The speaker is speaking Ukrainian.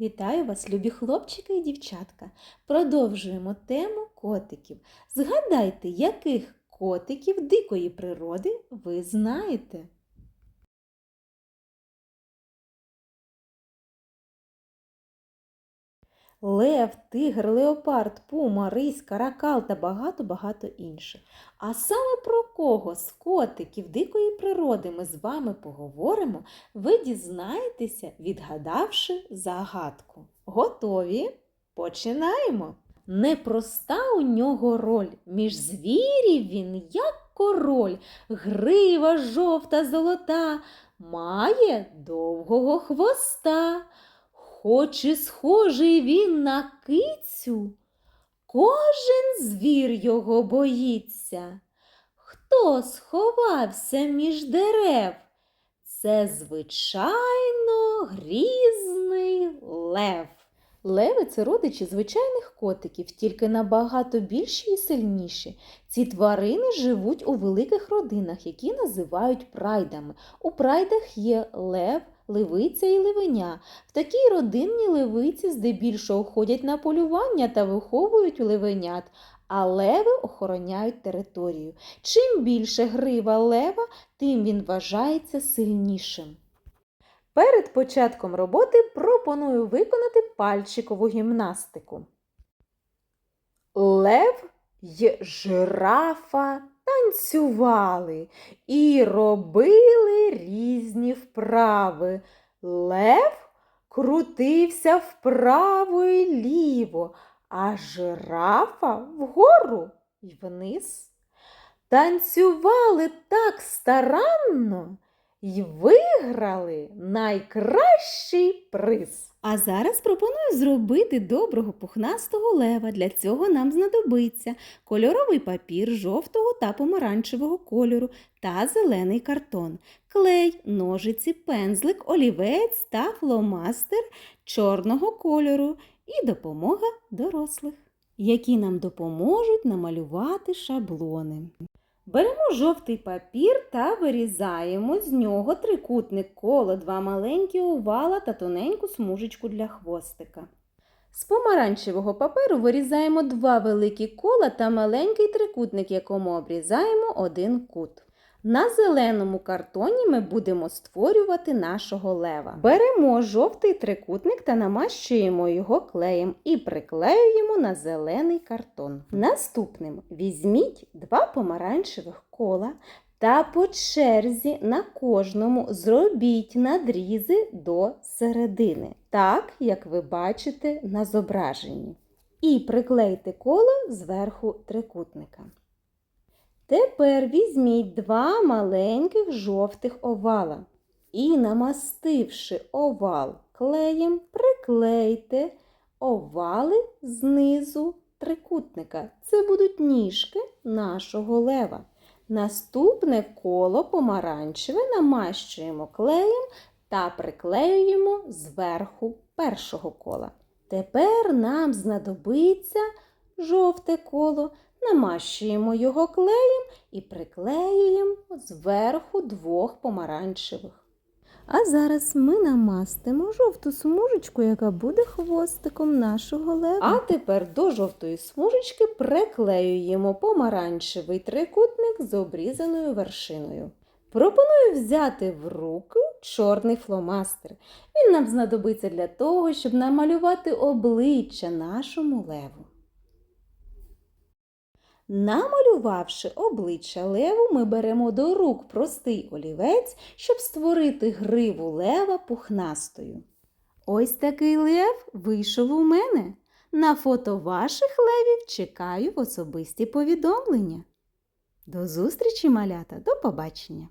Вітаю вас, любі хлопчики і дівчатка. Продовжуємо тему котиків. Згадайте, яких котиків дикої природи ви знаєте? Лев, тигр, леопард, пума, рись, каракал та багато-багато інших. А саме про кого з котиків дикої природи ми з вами поговоримо, ви дізнаєтеся, відгадавши загадку. Готові? Починаємо! Непроста у нього роль, між звірів він, як король, грива жовта золота, має довгого хвоста. Хоч і схожий він на кицю, кожен звір його боїться. Хто сховався між дерев? Це, звичайно, грізний лев. Леви це родичі звичайних котиків, тільки набагато більші і сильніші. Ці тварини живуть у великих родинах, які називають прайдами. У прайдах є лев, левиця і левеня. В такій родинній левиці здебільшого ходять на полювання та виховують левенят, а леви охороняють територію. Чим більше грива лева, тим він вважається сильнішим. Перед початком роботи пропоную виконати пальчикову гімнастику. Лев й жирафа танцювали і робили різні вправи. Лев крутився вправо і ліво, а жирафа вгору й вниз. Танцювали так старанно й виграли найкращий приз. А зараз пропоную зробити доброго пухнастого лева. Для цього нам знадобиться кольоровий папір жовтого та помаранчевого кольору та зелений картон, клей, ножиці, пензлик, олівець та фломастер чорного кольору і допомога дорослих, які нам допоможуть намалювати шаблони. Беремо жовтий папір та вирізаємо з нього трикутник коло, два маленькі овала та тоненьку смужечку для хвостика. З помаранчевого паперу вирізаємо два великі кола та маленький трикутник, якому обрізаємо один кут. На зеленому картоні ми будемо створювати нашого лева. Беремо жовтий трикутник та намащуємо його клеєм і приклеюємо на зелений картон. Наступним візьміть два помаранчевих кола та по черзі на кожному зробіть надрізи до середини, так як ви бачите на зображенні. І приклейте коло зверху трикутника. Тепер візьміть два маленьких жовтих овала і, намастивши овал клеєм, приклейте овали знизу трикутника. Це будуть ніжки нашого лева. Наступне коло помаранчеве намащуємо клеєм та приклеюємо зверху першого кола. Тепер нам знадобиться жовте коло. Намащуємо його клеєм і приклеюємо зверху двох помаранчевих. А зараз ми намастимо жовту смужечку, яка буде хвостиком нашого лева. А тепер до жовтої смужечки приклеюємо помаранчевий трикутник з обрізаною вершиною. Пропоную взяти в руки чорний фломастер. Він нам знадобиться для того, щоб намалювати обличчя нашому леву. Намалювавши обличчя леву, ми беремо до рук простий олівець, щоб створити гриву лева пухнастою. Ось такий лев вийшов у мене. На фото ваших левів чекаю в особисті повідомлення. До зустрічі, малята, до побачення!